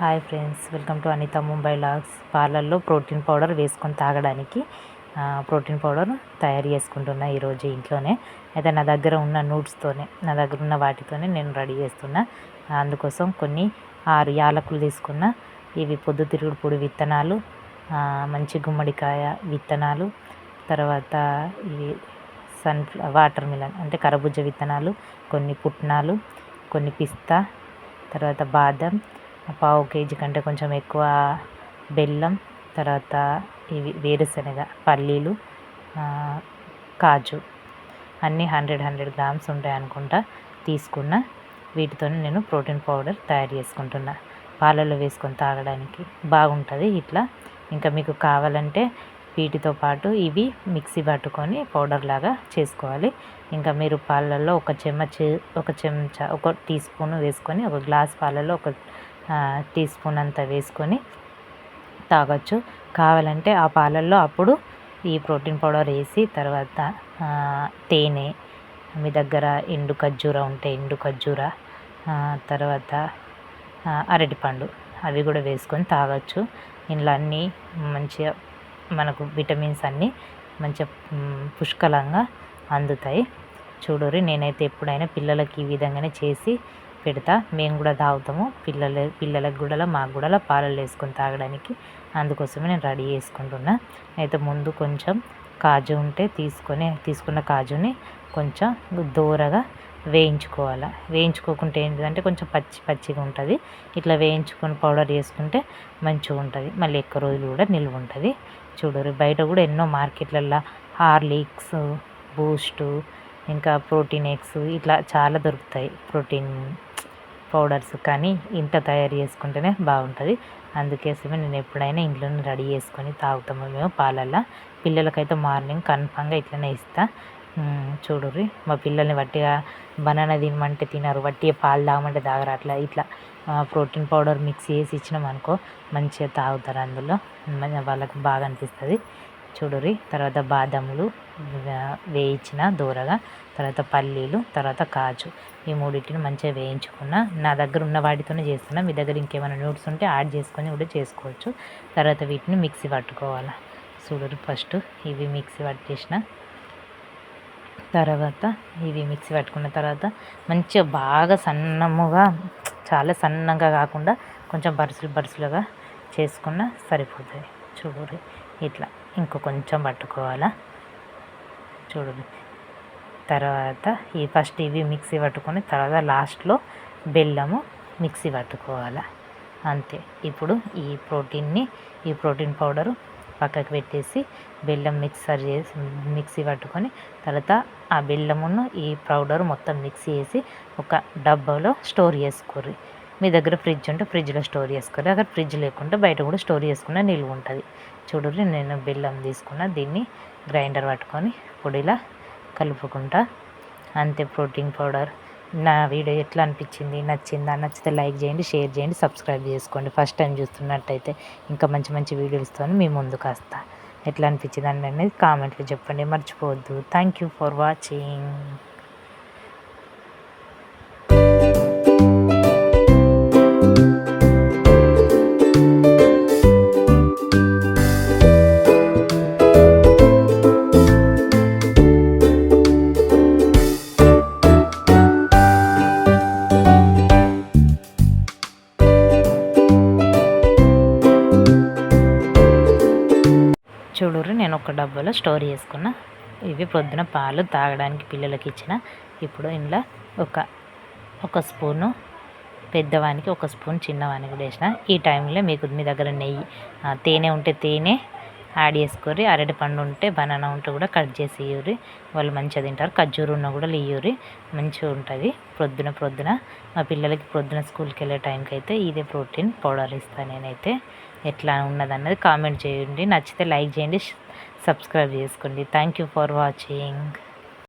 Hi friends welcome to Anitha Mumbai logs పాలల్లో protein powder వేసుకొని తాగడానికి ప్రోటీన్ పౌడర్ తయారు చేసుకుంటున్నా ఈరోజు ఇంట్లోనే. అయితే నా దగ్గర ఉన్న నూట్స్తోనే నా దగ్గర ఉన్న వాటితోనే నేను రెడీ చేస్తున్నా. అందుకోసం కొన్ని ఆరు యాలకులు తీసుకున్న. ఇవి పొద్దుతిరుగుడు పొడి విత్తనాలు మంచి గుమ్మడికాయ విత్తనాలు తర్వాత ఇవి సన్ వాటర్ మిలన్ అంటే కరబుజ్జ విత్తనాలు కొన్ని పుట్నాలు కొన్ని పిస్తా తర్వాత బాదం పావు కేజీ కంటే కొంచెం ఎక్కువ బెల్లం తర్వాత ఇవి వేరుశనగ పల్లీలు కాజు అన్నీ హండ్రెడ్ హండ్రెడ్ గ్రామ్స్ ఉంటాయి అనుకుంటా తీసుకున్న. వీటితో నేను ప్రోటీన్ పౌడర్ తయారు చేసుకుంటున్నా. పాలలో వేసుకొని తాగడానికి బాగుంటుంది ఇట్లా. ఇంకా మీకు కావాలంటే వీటితో పాటు ఇవి మిక్సీ పట్టుకొని పౌడర్ లాగా చేసుకోవాలి. ఇంకా మీరు పాలల్లో ఒక చెంచా ఒక చెంచా ఒక టీ స్పూన్ వేసుకొని ఒక గ్లాస్ పాలలో ఒక టీ స్పూన్ అంతా వేసుకొని తాగొచ్చు. కావాలంటే ఆ పాలల్లో అప్పుడు ఈ ప్రోటీన్ పౌడర్ వేసి తర్వాత తేనె మీ దగ్గర ఎండు ఖర్జూర ఉంటే ఎండు ఖర్జూర తర్వాత అరటిపండు అవి కూడా వేసుకొని తాగొచ్చు. ఇందులో అన్నీ మంచిగా మనకు విటమిన్స్ అన్నీ మంచిగా పుష్కలంగా అందుతాయి. చూడుర్రి నేనైతే ఎప్పుడైనా పిల్లలకి ఈ విధంగానే చేసి పెడతా. మేము కూడా తాగుతాము. పిల్లల పిల్లలకు కూడా మాకు కూడా పాలలు వేసుకొని తాగడానికి. అందుకోసమే నేను రెడీ చేసుకుంటున్నా. అయితే ముందు కొంచెం కాజు ఉంటే తీసుకొని తీసుకున్న కాజుని కొంచెం దూరగా వేయించుకోవాలి. వేయించుకోకుంటే ఏంటిదంటే కొంచెం పచ్చి పచ్చిగా ఉంటుంది. ఇట్లా వేయించుకొని పౌడర్ చేసుకుంటే మంచిగా ఉంటుంది. మళ్ళీ ఎక్కువ రోజులు కూడా నిల్వ ఉంటుంది. చూడరు బయట కూడా ఎన్నో మార్కెట్లల్లో హార్లిక్స్ బూస్టు ఇంకా ప్రోటీన్ ఎగ్స్ ఇట్లా చాలా దొరుకుతాయి. ప్రోటీన్ పౌడర్స్ కానీ ఇంట తయారు చేసుకుంటేనే బాగుంటుంది. అందుకోసమే నేను ఎప్పుడైనా ఇంట్లోనే రెడీ చేసుకొని తాగుతాము మేము పాలల్లో. పిల్లలకైతే మార్నింగ్ కన్ఫామ్గా ఇట్లనే ఇస్తా. చూడుర్రి. మా పిల్లల్ని వట్టిగా బనానా తినమంటే తినరు. వట్టిగా పాలు తాగమంటే తాగరు. అట్లా ఇట్లా ప్రోటీన్ పౌడర్ మిక్స్ చేసి ఇచ్చినాం అనుకో మంచిగా తాగుతారు అందులో. వాళ్ళకి బాగా అనిపిస్తుంది. చూడుర్రి. తర్వాత బాదములు వేయించిన దూరగా తర్వాత పల్లీలు తర్వాత కాజు. ఈ మూడింటిని మంచిగా వేయించుకున్న నా దగ్గర ఉన్న వాటితోనే చేస్తున్నా. మీ దగ్గర ఇంకేమైనా నూట్స్ ఉంటే యాడ్ చేసుకొని కూడా చేసుకోవచ్చు. తర్వాత వీటిని మిక్సీ పట్టుకోవాలి. చూడరు ఫస్ట్ ఇవి మిక్సీ పట్టేసిన తర్వాత ఇవి మిక్సీ పట్టుకున్న తర్వాత మంచిగా బాగా సన్నముగా చాలా సన్నగా కాకుండా కొంచెం బరుసులు బరుసులుగా చేసుకున్న సరిపోతుంది. చూడరు ఇట్లా. ఇంకో కొంచెం పట్టుకోవాలా? చూడండి తర్వాత ఈ ఫస్ట్ ఇవి మిక్సీ పట్టుకొని తర్వాత లాస్ట్లో బెల్లము మిక్సీ పట్టుకోవాలి? అంతే. ఇప్పుడు ఈ ప్రోటీన్ని ఈ ప్రోటీన్ పౌడరు పక్కకు పెట్టేసి బెల్లం మిక్సర్ చేసి మిక్సీ పట్టుకొని తర్వాత ఆ బెల్లమును ఈ పౌడర్ మొత్తం మిక్సీ చేసి ఒక డబ్బాలో స్టోర్ చేసుకోర్రి. మీ దగ్గర ఫ్రిడ్జ్ ఉంటే ఫ్రిడ్జ్లో స్టోర్ చేసుకోరు అక్కడ ఫ్రిడ్జ్ లేకుంటే బయట కూడా స్టోర్ చేసుకున్న నిల్వ ఉంటుంది. చూడండి నేను బెల్లం తీసుకున్న దీన్ని గ్రైండర్ పట్టుకొని పొడిలా కలుపుకుంటా. అంతే ప్రోటీన్ పౌడర్. నా వీడియో ఎట్లా అనిపించింది నచ్చిందా? నచ్చితే లైక్ చేయండి షేర్ చేయండి సబ్స్క్రైబ్ చేసుకోండి. ఫస్ట్ టైం చూస్తున్నట్టయితే ఇంకా మంచి మంచి వీడియోస్తో మీ ముందుకు వస్తా. ఎట్లా అనిపించింది అనేది కామెంట్లో చెప్పండి. మర్చిపోవద్దు. థ్యాంక్ యూ ఫర్ వాచింగ్ చూడరు నేను ఒక డబ్బాలో స్టోర్ చేసుకున్న. ఇవి పొద్దున పాలు తాగడానికి పిల్లలకి ఇచ్చిన. ఇప్పుడు ఇందులో ఒక ఒక స్పూను పెద్దవానికి ఒక స్పూన్ చిన్నవానికి కూడా వేసిన. ఈ టైంలో మీకు మీ దగ్గర నెయ్యి తేనె ఉంటే తేనె యాడ్ చేసుకోరి అరటి పండు ఉంటే బనానా ఉంటే కూడా కట్ చేసి ఇయ్యూరి వాళ్ళు మంచిగా తింటారు. ఖర్జూరు ఉన్న కూడా ఇయ్యూరి మంచిగా ఉంటుంది. ప్రొద్దున ప్రొద్దున. మా పిల్లలకి ప్రొద్దున స్కూల్కి వెళ్ళే టైంకి అయితే ఇదే ప్రోటీన్ పౌడర్ ఇస్తాను నేనైతే. ఎట్లా ఉన్నదన్నది కామెంట్ చేయండి. నచ్చితే లైక్ చేయండి. సబ్స్క్రైబ్ చేసుకోండి. Thank you for watching.